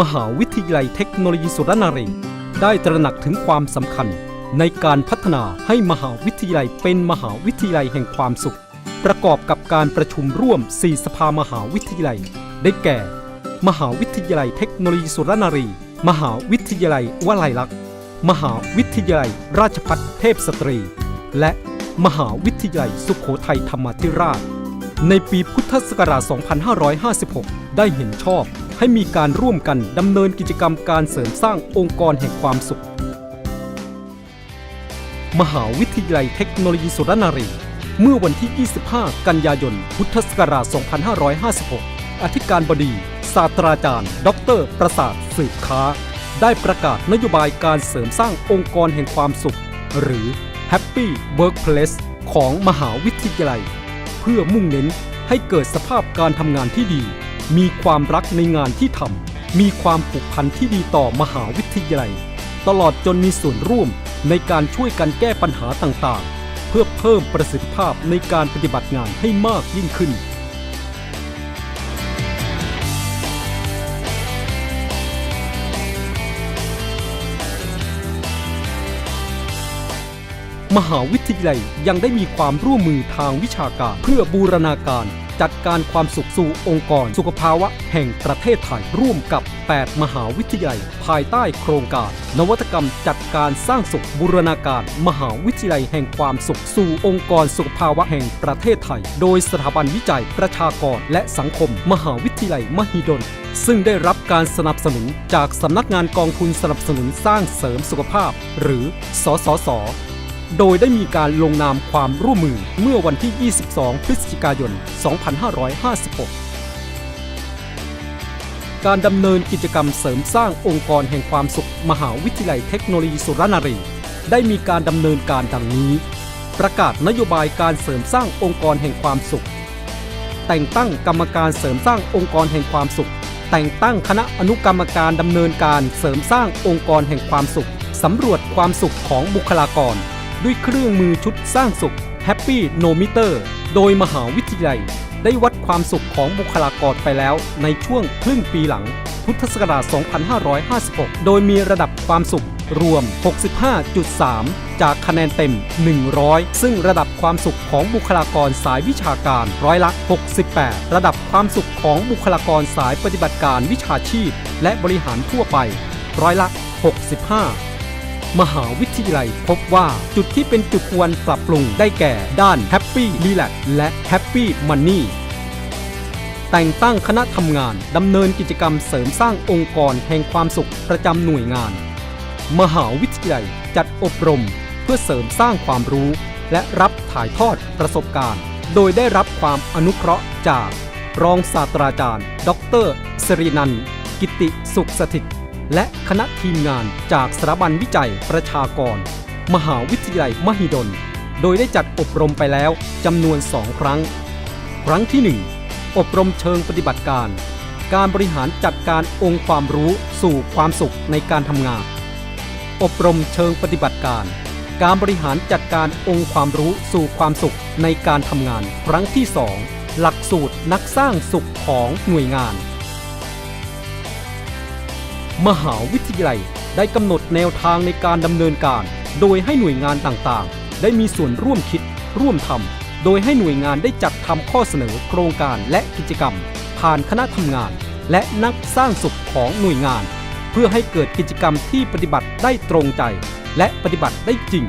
มหาวิทยาลัยเทคโนโลยีสุรนารีได้ตระหนักถึงความสำคัญ ในการพัฒนาให้มหาวิทยาลัยเป็นมหาวิทยาลัยแห่งความสุข ประกอบกับการประชุมร่วม 4 สภามหาวิทยาลัย ได้แก่ มหาวิทยาลัยเทคโนโลยีสุรนารี มหาวิทยาลัยวลัยลักษณ์ มหาวิทยาลัยราชภัฏเทพสตรี และมหาวิทยาลัยสุขโขทัยธรรมาธิราช ในปีพุทธศักราช 2556 ได้เห็นชอบ ให้มีการร่วมกันดำเนินกิจกรรมการเสริมสร้างองค์กรแห่งความสุข มหาวิทยาลัยเทคโนโลยีสุรนารี เมื่อวันที่ 25 กันยายน พุทธศักราช 2556 อธิการบดี ศาสตราจารย์ ดร ประสาทสืบค้า ได้ประกาศนโยบายการเสริมสร้างองค์กรแห่งความสุข หรือ Happy Workplace ของมหาวิทยาลัย เพื่อมุ่งเน้นให้เกิดสภาพการทำงานที่ดี มีความรักในงานที่ทำมีความผูกพันที่ดีต่อมหาวิทยาลัย ตลอดจนมีส่วนร่วมในการช่วยกันแก้ปัญหาต่างๆ เพื่อเพิ่มประสิทธิภาพในการปฏิบัติงานให้มากยิ่งขึ้นมหาวิทยาลัยยังได้มีความร่วมมือทางวิชาการเพื่อบูรณาการ จัดการความสุขสู่องค์กร สุขภาวะแห่งประเทศไทย ร่วมกับ 8 มหาวิทยาลัย ภายใต้โครงการ นวัตกรรมจัดการสร้างสุขบูรณาการ มหาวิทยาลัยแห่งความสุขสู่องค์กร สุขภาวะแห่งประเทศไทย โดยสถาบันวิจัยประชากรและสังคม มหาวิทยาลัยมหิดลซึ่งได้รับการสนับสนุนจากสำนักงานกองทุนสนับสนุนสร้างเสริมสุขภาพ หรือ สสส โดยได้มีการลงนามความร่วมมือเมื่อวันที่ 22 พฤศจิกายน 2556 การดำเนินกิจกรรมเสริมสร้างองค์กรแห่งความสุข มหาวิทยาลัยเทคโนโลยีสุรนารี ได้มีการดำเนินการดังนี้ ประกาศนโยบายการเสริมสร้างองค์กรแห่งความสุข แต่งตั้งกรรมการเสริมสร้างองค์กรแห่งความสุข แต่งตั้งคณะอนุกรรมการดำเนินการเสริมสร้างองค์กรแห่งความสุขสำรวจความสุขของบุคลากร ด้วยเครื่องมือชุดสร้างสุข Happy No Meter โดยมหาวิทยาลัย ได้วัดความสุขของบุคลากรไปแล้วในช่วงครึ่งปีหลัง พุทธศักราช 2556 โดยมีระดับความสุขรวม 65.3 จากคะแนนเต็ม 100 ซึ่งระดับความสุขของบุคลากรสายวิชาการร้อยละ 68 ระดับความสุขของบุคลากรสายปฏิบัติการวิชาชีพ และบริหารทั่วไป ร้อยละ 65 มหาวิทยาลัยพบว่าจุดที่เป็นจุดควรปรับปรุงได้แก่ด้าน Happy Relax และ Happy Money แต่งตั้งคณะทำงานดำเนินกิจกรรมเสริมสร้างองค์กรแห่งความสุขประจำหน่วยงาน มหาวิทยาลัยจัดอบรมเพื่อเสริมสร้างความรู้ และรับถ่ายทอดประสบการณ์ โดยได้รับความอนุเคราะห์จาก รองศาสตราจารย์ ดร สรีนัน กิติสุขสถิต และคณะทีมงานจากสถาบันวิจัยประชากร มหาวิทยาลัยมหิดล โดยได้จัดอบรมไปแล้วจำนวนสองครั้ง ครั้งที่ 1 อบรมเชิงปฏิบัติการ การบริหารจัดการองค์ความรู้สู่ความสุขในการทำงาน อบรมเชิงปฏิบัติการ การบริหารจัดการองค์ความรู้สู่ความสุขในการทำงาน ครั้งที่ 2 หลักสูตรนักสร้างสุขของหน่วยงาน มหาวิทยาลัยได้กำหนดแนวทางในการดำเนินการ โดยให้หน่วยงานต่างๆ ได้มีส่วนร่วมคิด ร่วมทำโดยให้หน่วยงานได้จัดทำข้อเสนอโครงการและกิจกรรม ผ่านคณะทำงาน และนักสร้างสุขของหน่วยงาน เพื่อให้เกิดกิจกรรมที่ปฏิบัติได้ตรงใจ และปฏิบัติได้จริง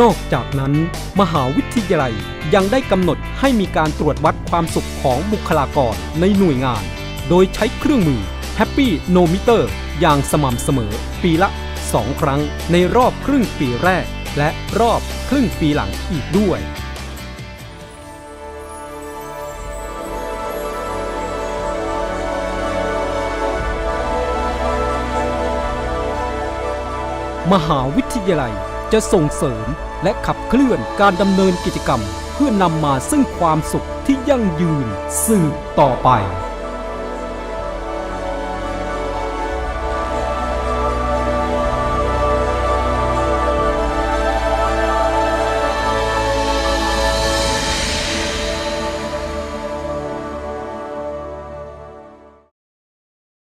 นอกจากนั้น มหาวิทยาลัยยังได้กำหนดให้มีการตรวจวัดความสุขของบุคลากรในหน่วยงาน โดยใช้เครื่องมือ Happy No Meter อย่างสม่ำเสมอ ปีละ 2 ครั้งในรอบครึ่งปีแรก และรอบครึ่งปีหลังอีกด้วยมหาวิทยาลัยจะส่งเสริมและขับเคลื่อนการดำเนินกิจกรรม เพื่อนำมาซึ่งความสุขที่ยั่งยืนสืบต่อไป